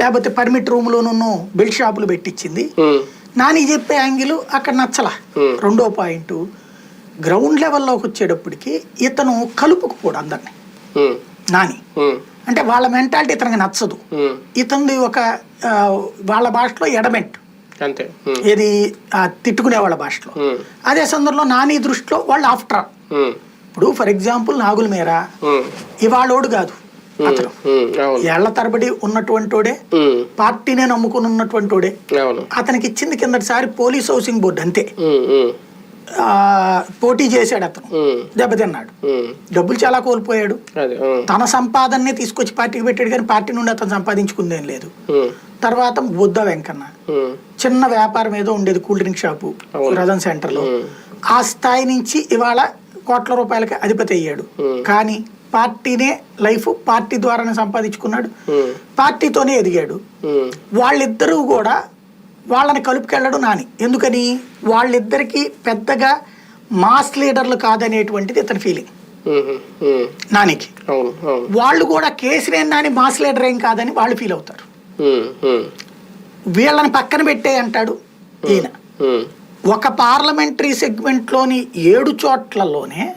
లేకపోతే permit రూమ్లోనూ belt షాపులు పెట్టించింది నాని చెప్పే యాంగిల్ అక్కడ నచ్చల. రెండో పాయింట్ గ్రౌండ్ లెవెల్లోకి వచ్చేటప్పటికి ఇతను కలుపుకుపోడు అందరిని. నాని. అంటే వాళ్ళ మెంటాలిటీ ఇతనికి నచ్చదు. ఇతనిది ఒక వాళ్ళ భాషలో ఎడమెంట్ అంతే. ఆ, తిట్టుకునే వాళ్ళ భాషలో. అదే సందర్భంలో నాని దృష్టిలో వాళ్ళు ఆఫ్టర్. ఇప్పుడు ఫర్ ఎగ్జాంపుల్ నాగుల మేర ఇవాళోడు కాదు. అతను. ఏళ్ళ తరబడి ఉన్నటువంటోడే ఉమ్, పార్టీనే నమ్ముకుని ఉన్నటువంటోడే అవును. అతనికి ఇచ్చింది కిందటిసారి పోలీస్ హౌసింగ్ బోర్డు అంతే. పోటీ చేశాడు అతను. దెబ్బతిన్నాడు డబ్బులు చాలా కోల్పోయాడు. తన సంపాదననే తీసుకొచ్చి పార్టీకి పెట్టాడు కానీ పార్టీ నుండి అతను సంపాదించుకుందేం లేదు. తర్వాత బుద్ధ వెంకన్న. చిన్న వ్యాపారం ఏదో ఉండేది కూల్ డ్రింక్ షాపు. రథన్ సెంటర్లో. ఆ స్థాయి నుంచి ఇవాళ కోట్ల రూపాయలకి అధిపతి అయ్యాడు. కానీ పార్టీనే లైఫ్ పార్టీ ద్వారానే సంపాదించుకున్నాడు. పార్టీతోనే ఎదిగాడు. వాళ్ళిద్దరూ కూడా వాళ్ళని కలుపుకెళ్ళడు నాని. ఎందుకని? వాళ్ళిద్దరికి పెద్దగా మాస్ లీడర్లు కాదనేటువంటిది ఇతని ఫీలింగ్ నానికి. వాళ్ళు కూడా కేసీఆర్ నాని మాస్ లీడర్ ఏం కాదని వాళ్ళు ఫీల్ అవుతారు. వీళ్ళని పక్కన పెట్టే అంటాడు ఈయన. ఒక పార్లమెంటరీ సెగ్మెంట్లోని ఏడు చోట్లలోనే